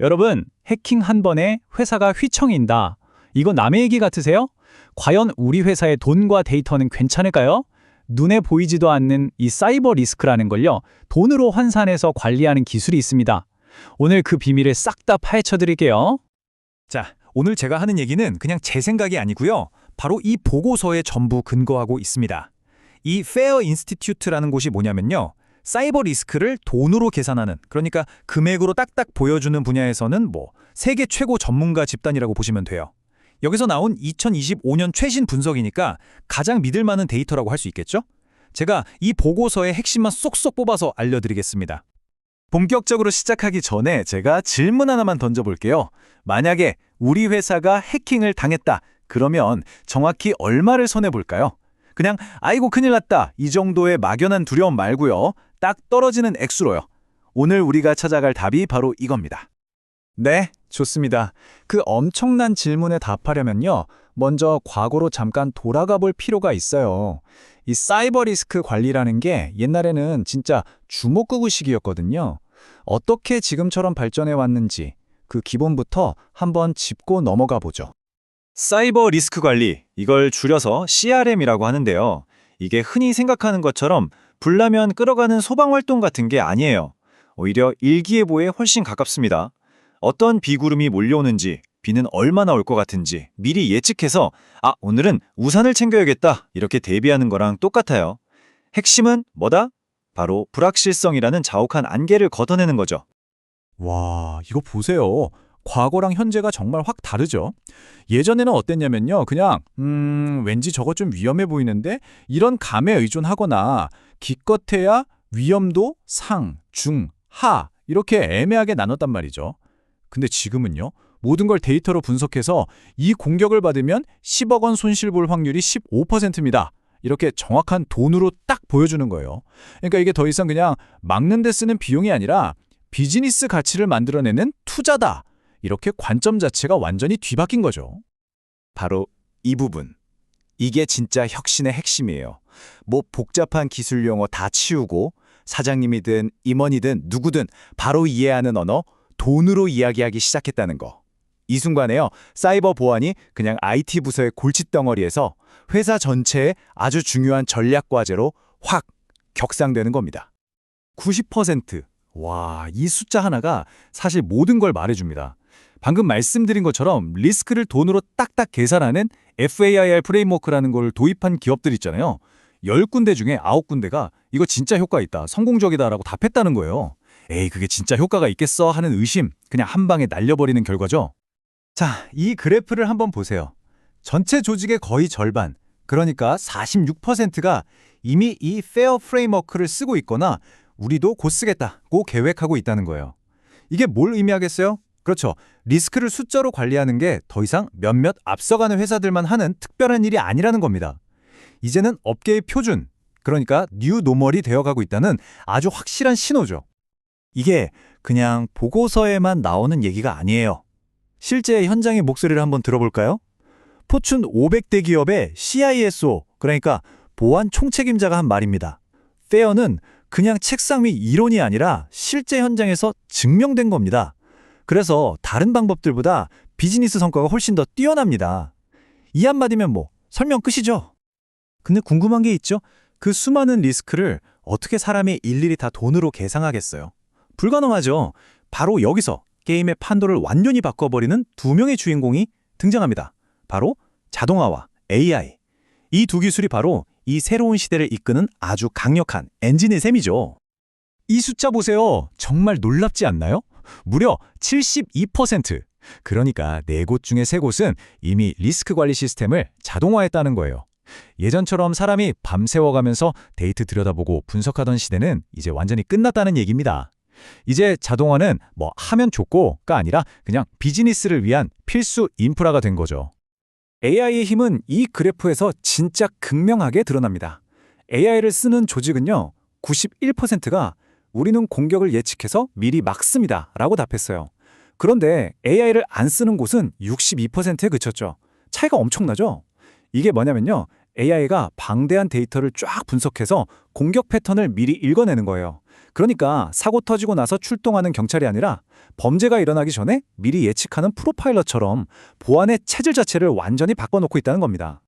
여러분, 해킹 한 번에 회사가 휘청인다. 이거 남의 얘기 같으세요? 과연 우리 회사의 돈과 데이터는 괜찮을까요? 눈에 보이지도 않는 이 사이버 리스크라는 걸요, 돈으로 환산해서 관리하는 기술이 있습니다. 오늘 그 비밀을 싹 다 파헤쳐 드릴게요. 자, 오늘 제가 하는 얘기는 그냥 제 생각이 아니고요. 바로 이 보고서에 전부 근거하고 있습니다. 이 페어 인스티튜트라는 곳이 뭐냐면요. 사이버 리스크를 돈으로 계산하는, 그러니까 금액으로 딱딱 보여주는 분야에서는 뭐 세계 최고 전문가 집단이라고 보시면 돼요. 여기서 나온 2025년 최신 분석이니까 가장 믿을 만한 데이터라고 할 수 있겠죠? 제가 이 보고서의 핵심만 쏙쏙 뽑아서 알려드리겠습니다. 본격적으로 시작하기 전에 제가 질문 하나만 던져볼게요. 만약에 우리 회사가 해킹을 당했다. 그러면 정확히 얼마를 손해볼까요? 그냥 아이고 큰일 났다. 이 정도의 막연한 두려움 말고요. 딱 떨어지는 액수로요. 오늘 우리가 찾아갈 답이 바로 이겁니다. 네, 좋습니다. 그 엄청난 질문에 답하려면요. 먼저 과거로 잠깐 돌아가 볼 필요가 있어요. 이 사이버 리스크 관리라는 게 옛날에는 진짜 주먹구구식이었거든요. 어떻게 지금처럼 발전해 왔는지 그 기본부터 한번 짚고 넘어가 보죠. 사이버 리스크 관리, 이걸 줄여서 CRM이라고 하는데요. 이게 흔히 생각하는 것처럼 불나면 끌어가는 소방 활동 같은 게 아니에요. 오히려 일기예보에 훨씬 가깝습니다. 어떤 비구름이 몰려오는지, 비는 얼마나 올 것 같은지 미리 예측해서 아, 오늘은 우산을 챙겨야겠다 이렇게 대비하는 거랑 똑같아요. 핵심은 뭐다? 바로 불확실성이라는 자욱한 안개를 걷어내는 거죠. 와, 이거 보세요. 과거랑 현재가 정말 확 다르죠. 예전에는 어땠냐면요. 그냥 음, 왠지 저거 좀 위험해 보이는데 이런 감에 의존하거나 기껏해야 위험도 상, 중, 하 이렇게 애매하게 나눴단 말이죠. 근데 지금은요. 모든 걸 데이터로 분석해서 이 공격을 받으면 10억 원 손실 볼 확률이 15%입니다. 이렇게 정확한 돈으로 딱 보여주는 거예요. 그러니까 이게 더 이상 그냥 막는 데 쓰는 비용이 아니라 비즈니스 가치를 만들어내는 투자다. 이렇게 관점 자체가 완전히 뒤바뀐 거죠. 바로 이 부분. 이게 진짜 혁신의 핵심이에요. 뭐 복잡한 기술 용어 다 치우고 사장님이든 임원이든 누구든 바로 이해하는 언어 돈으로 이야기하기 시작했다는 거. 이 순간에요. 사이버 보안이 그냥 IT 부서의 골칫덩어리에서 회사 전체의 아주 중요한 전략 과제로 확 격상되는 겁니다. 90%. 와, 이 숫자 하나가 사실 모든 걸 말해줍니다. 방금 말씀드린 것처럼 리스크를 돈으로 딱딱 계산하는 FAIR 프레임워크라는 걸 도입한 기업들 있잖아요. 10군데 중에 9군데가 이거 진짜 효과 있다, 성공적이다라고 답했다는 거예요. 에이, 그게 진짜 효과가 있겠어 하는 의심 그냥 한 방에 날려버리는 결과죠. 자, 이 그래프를 한번 보세요. 전체 조직의 거의 절반, 그러니까 46%가 이미 이 페어 프레임워크를 쓰고 있거나 우리도 곧 쓰겠다고 계획하고 있다는 거예요. 이게 뭘 의미하겠어요? 그렇죠. 리스크를 숫자로 관리하는 게 더 이상 몇몇 앞서가는 회사들만 하는 특별한 일이 아니라는 겁니다. 이제는 업계의 표준, 그러니까 뉴 노멀이 되어가고 있다는 아주 확실한 신호죠. 이게 그냥 보고서에만 나오는 얘기가 아니에요. 실제 현장의 목소리를 한번 들어볼까요? 포춘 500대 기업의 CISO, 그러니까 보안 총책임자가 한 말입니다. 페어는 그냥 책상 위 이론이 아니라 실제 현장에서 증명된 겁니다. 그래서 다른 방법들보다 비즈니스 성과가 훨씬 더 뛰어납니다. 이 한마디면 뭐 설명 끝이죠. 근데 궁금한 게 있죠? 그 수많은 리스크를 어떻게 사람이 일일이 다 돈으로 계상하겠어요? 불가능하죠. 바로 여기서 게임의 판도를 완전히 바꿔버리는 두 명의 주인공이 등장합니다. 바로 자동화와 AI. 이 두 기술이 바로 이 새로운 시대를 이끄는 아주 강력한 엔진의 셈이죠. 이 숫자 보세요. 정말 놀랍지 않나요? 무려 72%. 그러니까 네 곳 중에 세 곳은 이미 리스크 관리 시스템을 자동화했다는 거예요. 예전처럼 사람이 밤새워가면서 데이트 들여다보고 분석하던 시대는 이제 완전히 끝났다는 얘기입니다. 이제 자동화는 뭐 하면 좋고가 아니라 그냥 비즈니스를 위한 필수 인프라가 된 거죠. AI의 힘은 이 그래프에서 진짜 극명하게 드러납니다. AI를 쓰는 조직은요, 91%가 우리는 공격을 예측해서 미리 막습니다. 라고 답했어요. 그런데 AI를 안 쓰는 곳은 62%에 그쳤죠. 차이가 엄청나죠? 이게 뭐냐면요. AI가 방대한 데이터를 쫙 분석해서 공격 패턴을 미리 읽어내는 거예요. 그러니까 사고 터지고 나서 출동하는 경찰이 아니라 범죄가 일어나기 전에 미리 예측하는 프로파일러처럼 보안의 체질 자체를 완전히 바꿔놓고 있다는 겁니다.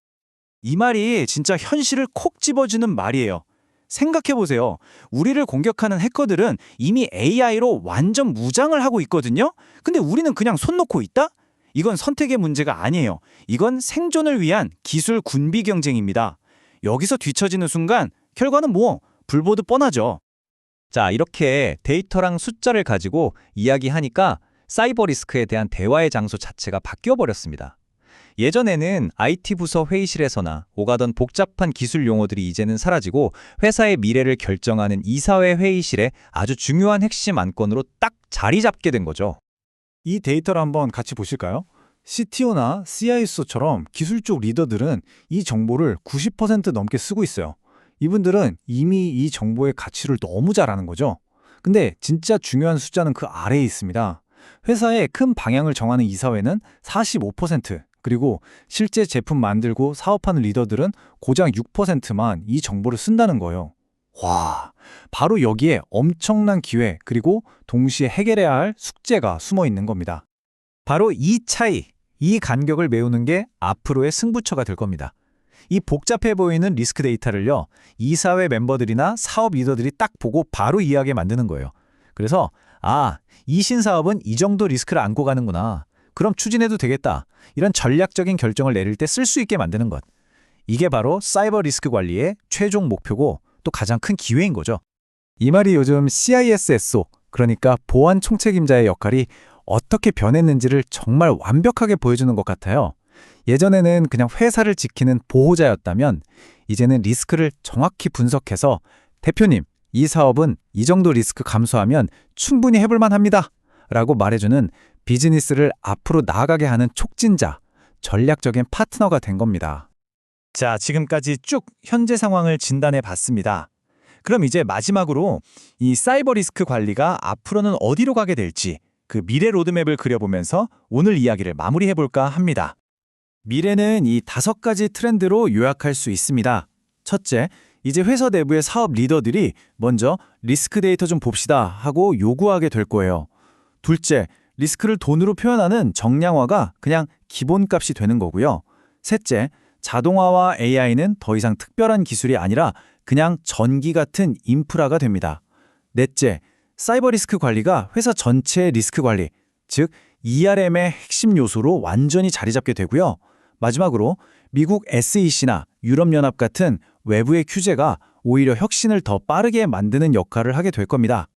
이 말이 진짜 현실을 콕 집어주는 말이에요. 생각해보세요. 우리를 공격하는 해커들은 이미 AI로 완전 무장을 하고 있거든요? 근데 우리는 그냥 손 놓고 있다? 이건 선택의 문제가 아니에요. 이건 생존을 위한 기술 군비 경쟁입니다. 여기서 뒤처지는 순간 결과는 뭐 불보듯 뻔하죠. 자, 이렇게 데이터랑 숫자를 가지고 이야기하니까 사이버 리스크에 대한 대화의 장소 자체가 바뀌어 버렸습니다. 예전에는 IT 부서 회의실에서나 오가던 복잡한 기술 용어들이 이제는 사라지고 회사의 미래를 결정하는 이사회 회의실에 아주 중요한 핵심 안건으로 딱 자리 잡게 된 거죠. 이 데이터를 한번 같이 보실까요? CTO나 CISO처럼 기술 쪽 리더들은 이 정보를 90% 넘게 쓰고 있어요. 이분들은 이미 이 정보의 가치를 너무 잘 아는 거죠. 근데 진짜 중요한 숫자는 그 아래에 있습니다. 회사의 큰 방향을 정하는 이사회는 45%, 그리고 실제 제품 만들고 사업하는 리더들은 고작 6%만 이 정보를 쓴다는 거예요. 와, 바로 여기에 엄청난 기회, 그리고 동시에 해결해야 할 숙제가 숨어 있는 겁니다. 바로 이 차이, 이 간격을 메우는 게 앞으로의 승부처가 될 겁니다. 이 복잡해 보이는 리스크 데이터를요, 이사회 멤버들이나 사업 리더들이 딱 보고 바로 이해하게 만드는 거예요. 그래서, 아, 이 신사업은 이 정도 리스크를 안고 가는구나. 그럼 추진해도 되겠다. 이런 전략적인 결정을 내릴 때 쓸 수 있게 만드는 것. 이게 바로 사이버 리스크 관리의 최종 목표고 또 가장 큰 기회인 거죠. 이 말이 요즘 CISSO, 그러니까 보안 총책임자의 역할이 어떻게 변했는지를 정말 완벽하게 보여주는 것 같아요. 예전에는 그냥 회사를 지키는 보호자였다면 이제는 리스크를 정확히 분석해서 대표님, 이 사업은 이 정도 리스크 감소하면 충분히 해볼 만 합니다. 라고 말해주는 비즈니스를 앞으로 나아가게 하는 촉진자, 전략적인 파트너가 된 겁니다. 자, 지금까지 쭉 현재 상황을 진단해 봤습니다. 그럼 이제 마지막으로 이 사이버 리스크 관리가 앞으로는 어디로 가게 될지 그 미래 로드맵을 그려보면서 오늘 이야기를 마무리해 볼까 합니다. 미래는 이 다섯 가지 트렌드로 요약할 수 있습니다. 첫째, 이제 회사 내부의 사업 리더들이 먼저 리스크 데이터 좀 봅시다 하고 요구하게 될 거예요. 둘째, 리스크를 돈으로 표현하는 정량화가 그냥 기본값이 되는 거고요. 셋째, 자동화와 AI는 더 이상 특별한 기술이 아니라 그냥 전기 같은 인프라가 됩니다. 넷째, 사이버 리스크 관리가 회사 전체의 리스크 관리, 즉 ERM의 핵심 요소로 완전히 자리 잡게 되고요. 마지막으로 미국 SEC나 유럽연합 같은 외부의 규제가 오히려 혁신을 더 빠르게 만드는 역할을 하게 될 겁니다.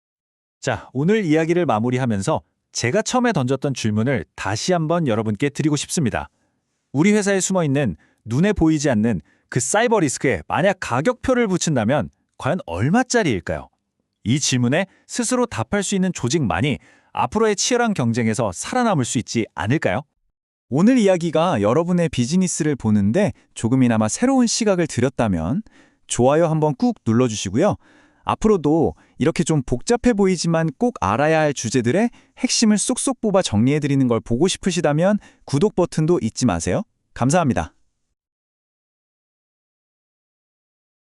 자, 오늘 이야기를 마무리하면서 제가 처음에 던졌던 질문을 다시 한번 여러분께 드리고 싶습니다. 우리 회사에 숨어 있는 눈에 보이지 않는 그 사이버 리스크에 만약 가격표를 붙인다면 과연 얼마짜리일까요? 이 질문에 스스로 답할 수 있는 조직만이 앞으로의 치열한 경쟁에서 살아남을 수 있지 않을까요? 오늘 이야기가 여러분의 비즈니스를 보는데 조금이나마 새로운 시각을 드렸다면 좋아요 한번 꾹 눌러주시고요. 앞으로도 이렇게 좀 복잡해 보이지만 꼭 알아야 할 주제들의 핵심을 쏙쏙 뽑아 정리해드리는 걸 보고 싶으시다면 구독 버튼도 잊지 마세요. 감사합니다.